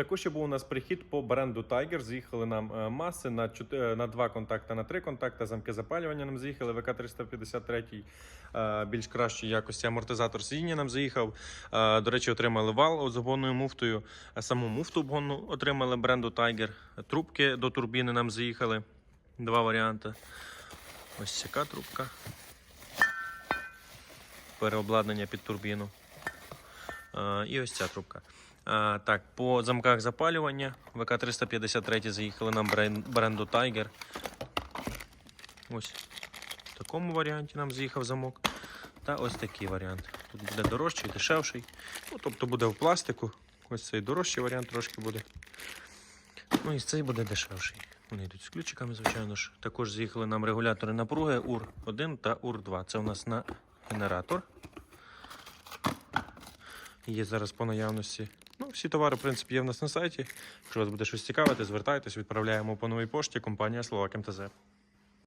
Також ще був у нас прихід по бренду Tiger. З'їхали нам е, маси на, чот- е, на два контакти, на три контакти. Замки запалювання нам з'їхали. ВК 353 е, більш кращої якості. Амортизатор сидіння нам заїхав. До речі, отримали вал з обгонною муфтою. Саму муфту обгонну отримали бренду Tiger. Трубки до турбіни нам заїхали. Два варіанти. Ось така трубка. Переобладнання під турбіну. Е, І ось ця трубка. Так, по замках запалювання ВК-353 заїхали нам бренду Tiger. Ось в такому варіанті нам заїхав замок. Та ось такий варіант. Тут буде дорожчий, дешевший. Ну, тобто буде в пластику. Ось цей дорожчий варіант трошки буде. Ну і цей буде дешевший. Вони йдуть з ключиками, звичайно ж. Також заїхали нам регулятори напруги УР-1 та УР-2. Це у нас на генератор. Є зараз по наявності. Ну, всі товари, в принципі, є в нас на сайті. Якщо вас буде щось цікавити, звертайтесь, відправляємо по новій пошті. Компанія Словак МТЗ.